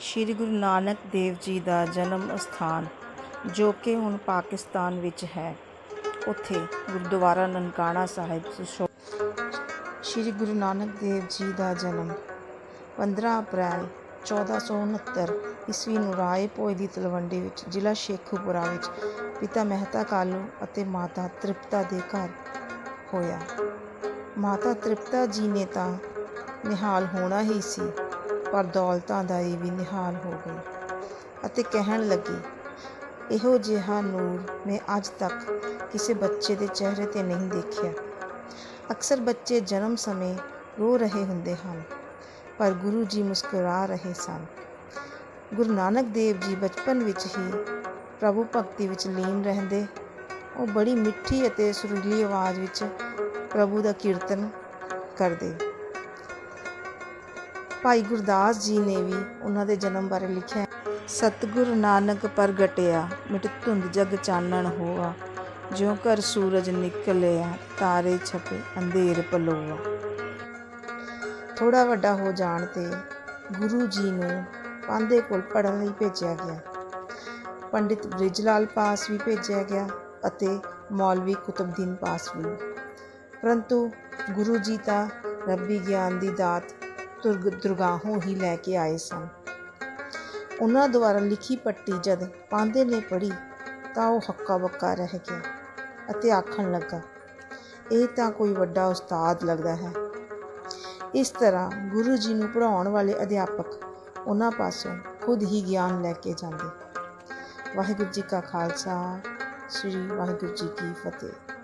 ਸ੍ਰੀ ਗੁਰੂ ਨਾਨਕ ਦੇਵ ਜੀ ਦਾ ਜਨਮ ਸਥਾਨ, ਜੋ ਕਿ ਹੁਣ ਪਾਕਿਸਤਾਨ ਵਿੱਚ ਹੈ। ਉੱਥੇ ਗੁਰਦੁਆਰਾ ਨਨਕਾਣਾ ਸਾਹਿਬ ਸ੍ਰੀ ਗੁਰੂ ਨਾਨਕ ਦੇਵ ਜੀ ਦਾ ਜਨਮ 15 ਅਪ੍ਰੈਲ 1469 ਈਸਵੀ ਨੂੰ ਰਾਏ ਭੋਏ ਦੀ ਤਲਵੰਡੀ ਵਿੱਚ ਜ਼ਿਲ੍ਹਾ ਸ਼ੇਖੂਪੁਰਾ ਵਿੱਚ ਪਿਤਾ ਮਹਿਤਾ ਕਾਲੂ ਅਤੇ ਮਾਤਾ ਤ੍ਰਿਪਤਾ ਦੇ ਘਰ ਹੋਇਆ। ਮਾਤਾ ਤ੍ਰਿਪਤਾ ਜੀ ਨੇ ਤਾਂ ਨਿਹਾਲ ਹੋਣਾ ਹੀ ਸੀ। ਪਰ ਦੌਲਤਾਂ ਦਾ ਇਹ ਵੀ ਨਿਹਾਲ ਹੋ ਗਈ ਅਤੇ ਕਹਿਣ ਲੱਗੀ, ਇਹੋ ਜਿਹਾ ਨੂਰ ਮੈਂ ਅੱਜ ਤੱਕ ਕਿਸੇ ਬੱਚੇ ਦੇ ਚਿਹਰੇ ਤੇ ਨਹੀਂ ਦੇਖਿਆ। ਅਕਸਰ ਬੱਚੇ ਜਨਮ ਸਮੇਂ ਰੋ ਰਹੇ ਹੁੰਦੇ ਹਨ, ਪਰ ਗੁਰੂ ਜੀ ਮੁਸਕਰਾ ਰਹੇ ਸਨ। ਗੁਰੂ ਨਾਨਕ ਦੇਵ ਜੀ ਬਚਪਨ ਵਿੱਚ ਹੀ ਪ੍ਰਭੂ ਭਗਤੀ ਵਿੱਚ ਲੀਨ ਰਹਿੰਦੇ। ਉਹ ਬੜੀ ਮਿੱਠੀ ਅਤੇ ਸੁਰੀਲੀ ਆਵਾਜ਼ ਵਿੱਚ ਪ੍ਰਭੂ ਦਾ ਕੀਰਤਨ ਕਰਦੇ। ਭਾਈ ਗੁਰਦਾਸ ਜੀ ਨੇ ਵੀ ਉਹਨਾਂ ਦੇ ਜਨਮ ਬਾਰੇ ਲਿਖਿਆ ਹੈ, ਨਾਨਕ ਪ੍ਰਗਟਿਆ ਮਿਟ ਧੁੰਦ ਜਗ ਚਾਨਣ ਹੋਆ। ਜਿਉ ਕਰ ਸੂਰਜ ਨਿਕਲਿਆ ਤਾਰੇ ਛਪੇ ਅੰਧੇਰ ਪਲੋਆ। ਥੋੜਾ ਵੱਡਾ ਹੋ ਜਾਣ ਤੇ ਗੁਰੂ ਜੀ ਨੂੰ ਪਾਂਦੇ ਕੋਲ ਪੜ੍ਹਨ ਲਈ ਭੇਜਿਆ ਗਿਆ। ਪੰਡਿਤ ਬ੍ਰਿਜ ਲਾਲ ਪਾਸ ਵੀ ਭੇਜਿਆ ਗਿਆ ਅਤੇ ਮੌਲਵੀ ਕੁਤਬਦੀਨ ਪਾਸ ਵੀ। ਪਰੰਤੂ ਗੁਰੂ ਜੀ ਤਾਂ ਰੱਬੀ ਗਿਆਨ ਦੀ ਦਾਤ ਦੁਰਗਾਹੋਂ ਹੀ ਲੈ ਕੇ ਆਏ ਸਨ। ਉਹਨਾਂ ਦੁਆਰਾ ਲਿਖੀ ਪੱਟੀ ਜਦ ਪਾਂਦੇ ਨੇ ਪੜ੍ਹੀ ਤਾਂ ਉਹ ਹੱਕਾ ਬੱਕਾ ਰਹਿ ਗਿਆ ਅਤੇ ਆਖਣ ਲੱਗਾ, ਇਹ ਤਾਂ ਕੋਈ ਵੱਡਾ ਉਸਤਾਦ ਲੱਗਦਾ ਹੈ। ਇਸ ਤਰ੍ਹਾਂ ਗੁਰੂ ਜੀ ਨੂੰ ਪੜ੍ਹਾਉਣ ਵਾਲੇ ਅਧਿਆਪਕ ਉਹਨਾਂ ਪਾਸੋਂ ਖੁਦ ਹੀ ਗਿਆਨ ਲੈ ਕੇ ਜਾਂਦੇ। ਵਾਹਿਗੁਰੂ ਜੀ ਕਾ ਖਾਲਸਾ, ਸ੍ਰੀ ਵਾਹਿਗੁਰੂ ਜੀ ਕੀ ਫਤਿਹ।